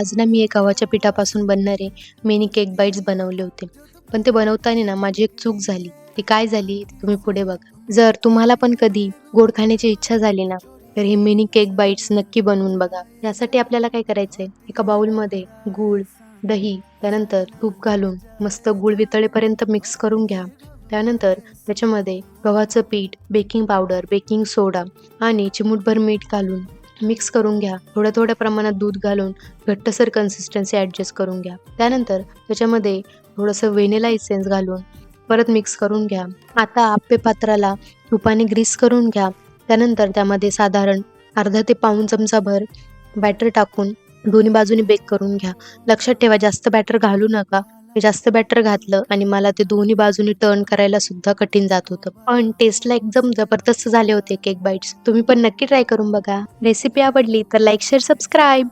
आज ना मी एक गव्हाच्या पिठापासून बनणारे मिनी केक बाईट्स बनवले होते. पण ते बनवताना ना माझी एक चूक झाली. ती काय झाली ते तुम्ही पुढे बघा. जर तुम्हाला पण कधी गोड खाण्याची इच्छा झाली ना तर हे मिनी केक बाईट्स नक्की बनवून बघा. यासाठी आपल्याला काय करायचंय? एका बाउलमध्ये गूळ दही त्यानंतर तूप घालून मस्त गूळ वितळेपर्यंत मिक्स करून घ्या. त्यानंतर त्याच्यामध्ये गव्हाचं पीठ बेकिंग पावडर बेकिंग सोडा आणि चिमूटभर मीठ घालून मिक्स करून घ्या. थोड्या थोड्या प्रमाणात दूध घालून घट्टसर कन्सिस्टन्सी ॲडजस्ट करून घ्या. त्यानंतर त्याच्यामध्ये थोडंसं व्हेनिला इसेन्स घालून परत मिक्स करून घ्या. आता आप्पे पात्राला तुपाने ग्रीस करून घ्या. त्यानंतर त्यामध्ये साधारण अर्धा ते पाऊण चमचाभर बॅटर टाकून दोन्ही बाजूनी बेक करून घ्या. लक्षात ठेवा जास्त बॅटर घालू नका. जास्त बॅटर घातलं आणि मला ते दोन्ही बाजूनी टर्न करायला सुद्धा कठीण जात होतं. पण टेस्टला एकदम जबरदस्त झाले होते केक बाईट्स तुम्ही पण नक्की ट्राय करून बघा. रेसिपी आवडली तर लाईक शेअर सबस्क्राईब